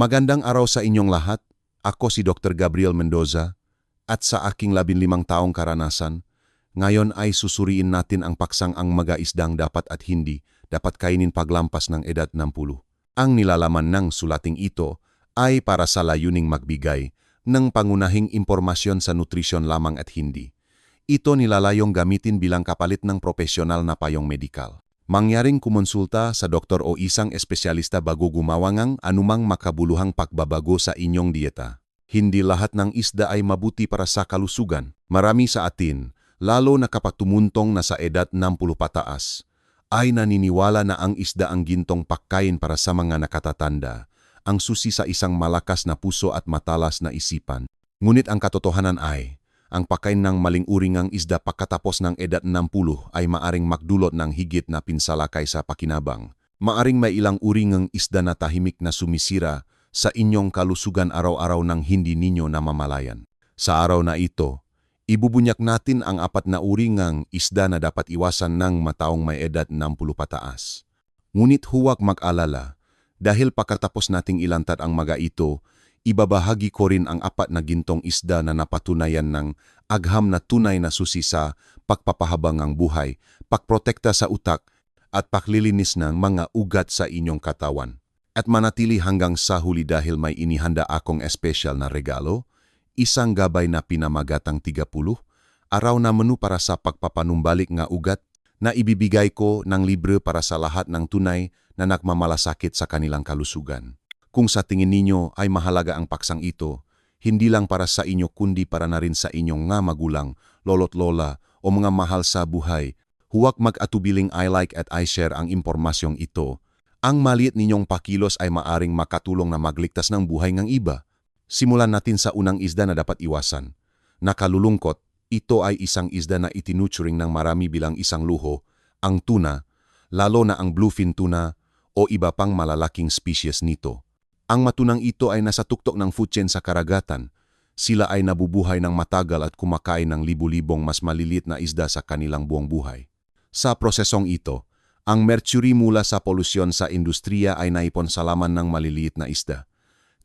Magandang araw sa inyong lahat. Ako si Dr. Gabriel Mendoza at sa aking labinlimang taong karanasan, ngayon ay susuriin natin ang paksang ang mga isdang dapat at hindi dapat kainin paglampas ng edad 60. Ang nilalaman ng sulating ito ay para sa layuning magbigay ng pangunahing impormasyon sa nutrisyon lamang at hindi. Ito nilalayong gamitin bilang kapalit ng profesional na payong medikal. Mangyaring kumonsulta sa doktor o isang espesyalista bago gumawa ng anumang makabuluhang pagbabago sa inyong dieta. Hindi lahat ng isda ay mabuti para sa kalusugan. Marami sa atin, lalo na kapag tumuntong na sa edad 60 pataas, ay naniniwala na ang isda ang gintong pagkain para sa mga nakatatanda, ang susi sa isang malakas na puso at matalas na isipan. Ngunit ang katotohanan ay, ang pagkain ng maling uring ang isda pagkatapos ng edad 60 ay maaring magdulot ng higit na pinsala kaysa pakinabang. Maaring may ilang uring ang isda na tahimik na sumisira sa inyong kalusugan araw-araw ng hindi ninyo namamalayan. Sa araw na ito, ibubunyak natin ang apat na uring ang isda na dapat iwasan ng mataong may edad 60 pataas. Ngunit huwag mag-alala, dahil pagkatapos nating ilantad ang mga ito, ibabahagi ko rin ang apat na gintong isda na napatunayan ng agham na tunay na susi sa pagpapahabang ng buhay, pagprotekta sa utak, at paklilinis ng mga ugat sa inyong katawan. At manatili hanggang sa huli dahil may inihanda akong espesyal na regalo, isang gabay na pinamagatang 30, araw na menu para sa pagpapanumbalik nga ugat na ibibigay ko ng libre para sa lahat ng tunay na nakmamalasakit sa kanilang kalusugan. Kung sa tingin ninyo ay mahalaga ang paksang ito, hindi lang para sa inyo kundi para na rin sa inyong nga magulang, lolo't lola o mga mahal sa buhay, huwag mag-atubiling I-like at I-share ang impormasyong ito. Ang maliit ninyong pakilos ay maaring makatulong na magligtas ng buhay ng iba. Simulan natin sa unang isda na dapat iwasan. Nakalulungkot, ito ay isang isda na itinuturing ng marami bilang isang luho, ang tuna, lalo na ang bluefin tuna o iba pang malalaking species nito. Ang matunang ito ay nasa tuktok ng chain sa karagatan. Sila ay nabubuhay ng matagal at kumakain ng libu-libong mas maliliit na isda sa kanilang buong buhay. Sa prosesong ito, ang mercury mula sa polusyon sa industriya ay naipon sa laman ng maliliit na isda.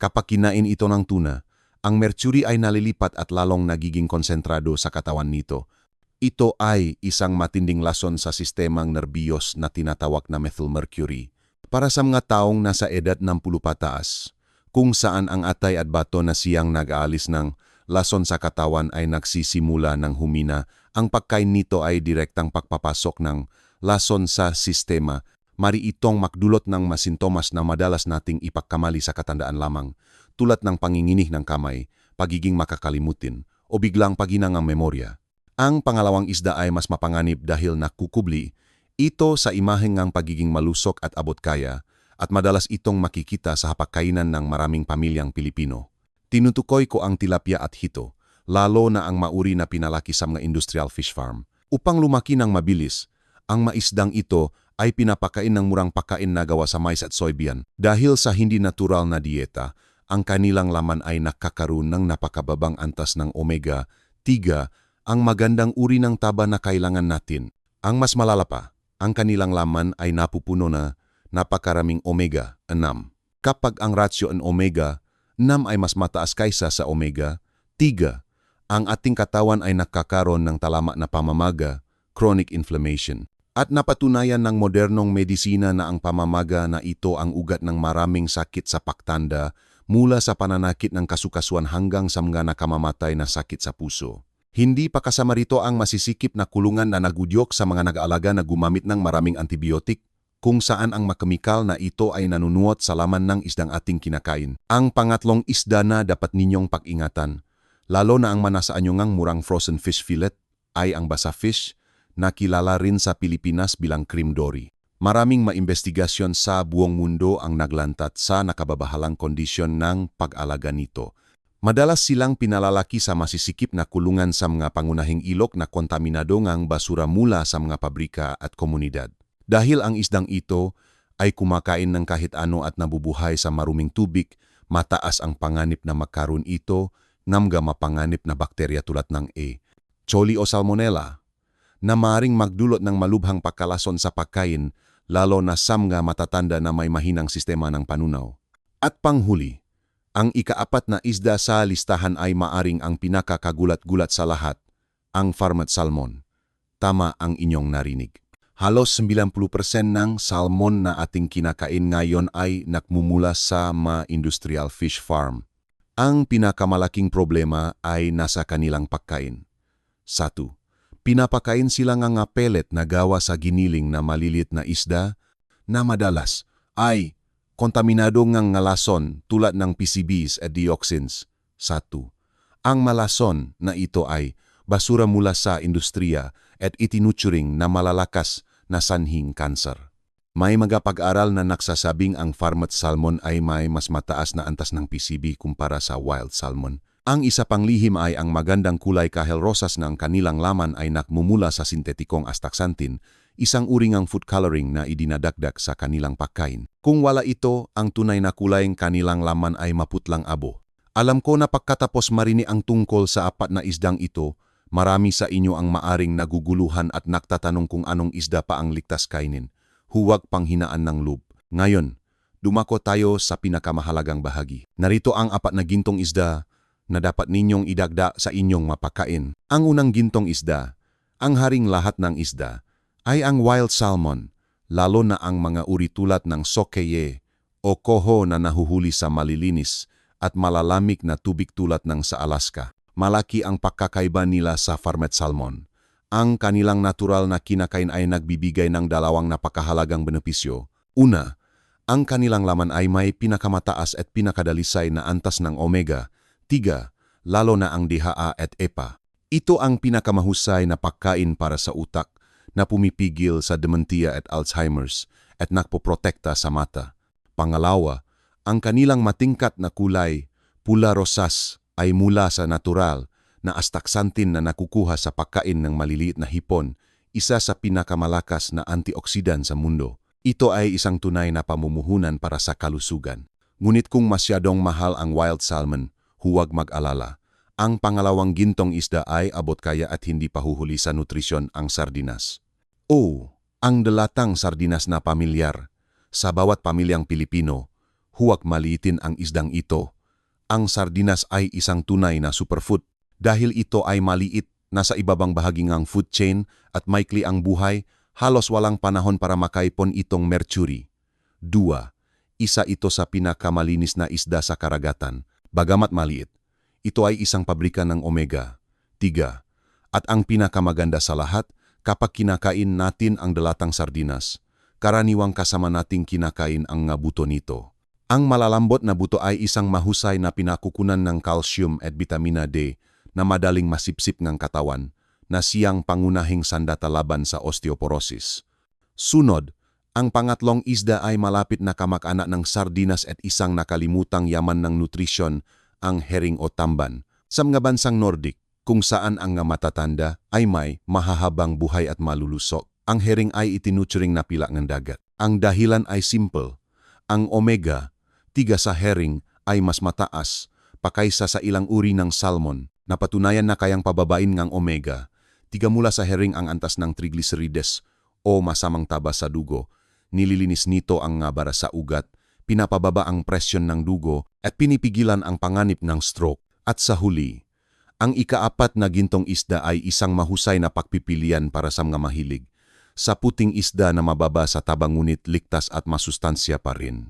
Kapag kinain ito ng tuna, ang mercury ay nalilipat at lalong nagiging konsentrado sa katawan nito. Ito ay isang matinding lason sa sistemang nerbiyos na tinatawag na methylmercury para sa mga taong nasa edad ng pataas, kung saan ang atay at bato na siyang nag-aalis ng lason sa katawan ay nagsisimula ng humina, ang pagkain nito ay direktang pagpapasok ng lason sa sistema, mari itong makdulot ng masintomas na madalas nating ipagkamali sa katandaan lamang, tulad ng panginginih ng kamay, pagiging makakalimutin, o biglang paginang ang memorya. Ang pangalawang isda ay mas mapanganib dahil nakukubli ito sa imaheng ng pagiging malusok at abot kaya at madalas itong makikita sa hapagkainan ng maraming pamilyang Pilipino. Tinutukoy ko ang tilapia at hito, lalo na ang mauri na pinalaki sa mga industrial fish farm. Upang lumaki ng mabilis, ang maisdang ito ay pinapakain ng murang pakain na gawa sa mais at soybean. Dahil sa hindi natural na dieta, ang kanilang laman ay nakakaroon ng napakababang antas ng omega-3, ang magandang uri ng taba na kailangan natin. Ang mas malala pa, ang kanilang laman ay napupuno na napakaraming omega-6. Kapag ang ratio ng omega-6 ay mas mataas kaysa sa omega-3, ang ating katawan ay nakakaroon ng talama na pamamaga, chronic inflammation. At napatunayan ng modernong medisina na ang pamamaga na ito ang ugat ng maraming sakit sa paktanda mula sa pananakit ng kasukasuan hanggang sa mga nakamamatay na sakit sa puso. Hindi pa kasama rito ang masisikip na kulungan na nagudyok sa mga nag-aalaga na gumamit ng maraming antibiotik, kung saan ang makemikal na ito ay nanunuot sa laman ng isdang ating kinakain. Ang pangatlong isda na dapat ninyong pag-ingatan, lalo na ang manasaan nyo ngang murang frozen fish fillet, ay ang basa fish, na kilala rin sa Pilipinas bilang cream dory. Maraming maimbestigasyon sa buong mundo ang naglantat sa nakababahalang kondisyon ng pag-alaga nito Madalas silang pinalalaki sa masisikip na kulungan sa mga pangunahing ilok na kontaminado ngang basura mula sa mga pabrika at komunidad. Dahil ang isdang ito ay kumakain ng kahit ano at nabubuhay sa maruming tubig, mataas ang panganip na makaroon ito ngamga mapanganip na bakterya tulad ng E. Choli o Salmonella, na maring magdulot ng malubhang pagkalason sa pagkain, lalo na sa mga matatanda na may mahinang sistema ng panunaw. At panghuli, Ang ikaapat na isda sa listahan ay maaring ang pinakakagulat-gulat sa lahat, ang farmed salmon. Tama ang inyong narinig. Halos 90% ng salmon na ating kinakain ngayon ay nakmumula sa mga industrial fish farm. Ang pinakamalaking problema ay nasa kanilang pagkain. Satu, pinapakain sila nga nga pellet na gawa sa giniling na malilit na isda na madalas ay kontaminado ngang ngalason tulad ng PCBs at dioxins. Satu, ang malason na ito ay basura mula sa industriya at itinuturing na malalakas na sanhing kanser. May mga pag-aral na nagsasabing ang farmed salmon ay may mas mataas na antas ng PCB kumpara sa wild salmon. Ang isa pang lihim ay ang magandang kulay kahel rosas ng kanilang laman ay nakmumula sa sintetikong astaxanthin, isang uri ng food coloring na idinadagdag sa kanilang pagkain. Kung wala ito, ang tunay na kulay ng kanilang laman ay maputlang abo. Alam ko na pagkatapos marini ang tungkol sa apat na isdang ito, Marami sa inyo ang maaring naguguluhan at naktatanong kung anong isda pa ang ligtas kainin. Huwag panghinaan ng loob. Ngayon, dumako tayo sa pinakamahalagang bahagi. Narito ang apat na gintong isda na dapat ninyong idagda sa inyong mapakain. Ang unang gintong isda, ang haring lahat ng isda, ay ang wild salmon, lalo na ang mga uri tulad ng sokeye o koho na nahuhuli sa malilinis at malalamig na tubig tulad ng sa Alaska malaki ang pagkakaiba nila sa farmed salmon. Ang kanilang natural na kinakain ay nagbibigay ng dalawang napakahalagang benepisyo. Una, ang kanilang laman ay may pinakamataas at pinakadalisay na antas ng omega. Tiga, lalo na ang DHA at EPA. Ito ang pinakamahusay na pagkain para sa utak na pumipigil sa dementia at Alzheimer's at nagpoprotekta sa mata. Pangalawa, ang kanilang matingkat na kulay, pula-rosas ay mula sa natural na astaxanthin na nakukuha sa pagkain ng maliliit na hipon, isa sa pinakamalakas na antioksidan sa mundo. Ito ay isang tunay na pamumuhunan para sa kalusugan. Ngunit kung masyadong mahal ang wild salmon, huwag mag-alala. Ang pangalawang gintong isda ay abot kaya at hindi pahuhuli sa nutrisyon ang sardinas. O, ang dalatang sardinas na pamilyar. Sa bawat pamilyang Pilipino, huwag maliitin ang isdang ito ang sardinas ay isang tunay na superfood dahil ito ay maliit nasa ibabang bahagi ng food chain at maikli ang buhay, halos walang panahon para makaipon itong mercury. Dua, isa ito sa pinakamalinis na isda sa karagatan, bagamat maliit. Ito ay isang pabrika ng omega. Tiga, at ang pinakamaganda sa lahat, kapag kinakain natin ang dalatang sardinas, karaniwang kasama nating kinakain ang ngabuto nito. Ang malalambot na buto ay isang mahusay na pinakukunan ng calcium at vitamina D na madaling masipsip ng katawan na siyang pangunahing sandata laban sa osteoporosis. Sunod, ang pangatlong isda ay malapit na kamag-anak ng sardinas at isang nakalimutang yaman ng nutrisyon, ang herring o tamban. Sa mga bansang Nordic, kung saan ang matatanda ay may mahahabang buhay at malulusok, ang herring ay itinuturing na pila ng dagat. Ang dahilan ay simple. Ang omega tiga sa herring ay mas mataas pakaysa sa ilang uri ng salmon na patunayan na kayang pababain ng omega. Tiga mula sa herring ang antas ng triglycerides o masamang taba sa dugo. Nililinis nito ang ngabara sa ugat, pinapababa ang presyon ng dugo at pinipigilan ang panganib ng stroke. At sa huli, ang ikaapat na gintong isda ay isang mahusay na pagpipilian para sa mga mahilig. Sa puting isda na mababa sa tabang ngunit ligtas at masustansya pa rin.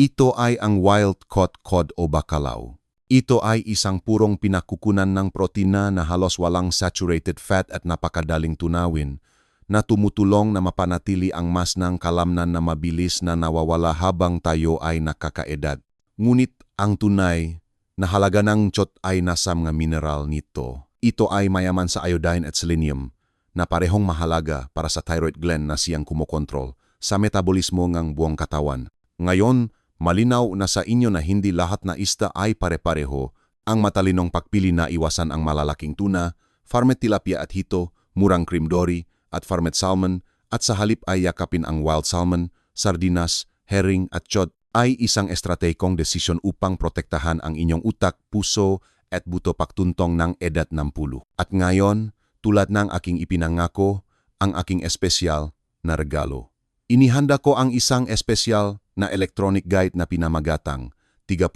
Ito ay ang wild-caught cod o bacalao. Ito ay isang purong pinakukunan ng protina na halos walang saturated fat at napakadaling tunawin na tumutulong na mapanatili ang mas ng kalamnan na mabilis na nawawala habang tayo ay nakakaedad. Ngunit ang tunay na halaga ng chot ay nasa mga mineral nito. Ito ay mayaman sa iodine at selenium na parehong mahalaga para sa thyroid gland na siyang kumokontrol sa metabolismo ng buong katawan. Ngayon, Malinaw na sa inyo na hindi lahat na ista ay pare-pareho, ang matalinong pagpili na iwasan ang malalaking tuna, farmed tilapia at hito, murang cream dory, at farmed salmon, at sa halip ay yakapin ang wild salmon, sardinas, herring at chod ay isang estrategong desisyon upang protektahan ang inyong utak, puso at buto pagtuntong ng edad ng pulo. At ngayon, tulad ng aking ipinangako, ang aking espesyal na regalo. Inihanda ko ang isang espesyal na electronic guide na pinamagatang 30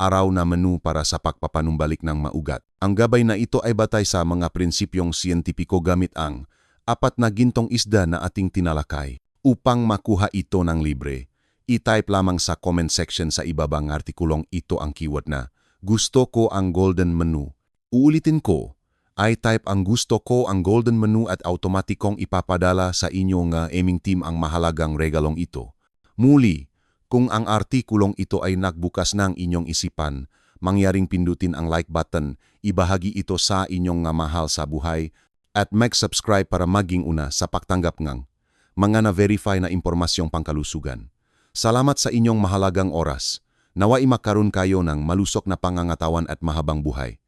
araw na menu para sa pagpapanumbalik ng maugat. Ang gabay na ito ay batay sa mga prinsipyong siyentipiko gamit ang apat na gintong isda na ating tinalakay. Upang makuha ito ng libre, i-type lamang sa comment section sa ibabang artikulong ito ang keyword na gusto ko ang golden menu. Uulitin ko, i-type ang gusto ko ang golden menu at automatikong ipapadala sa inyong uh, aiming team ang mahalagang regalong ito. Muli, kung ang artikulong ito ay nagbukas ng inyong isipan, mangyaring pindutin ang like button, ibahagi ito sa inyong nga mahal sa buhay, at mag-subscribe para maging una sa pagtanggap ng mga na-verify na impormasyong pangkalusugan. Salamat sa inyong mahalagang oras. Naway makaroon kayo ng malusok na pangangatawan at mahabang buhay.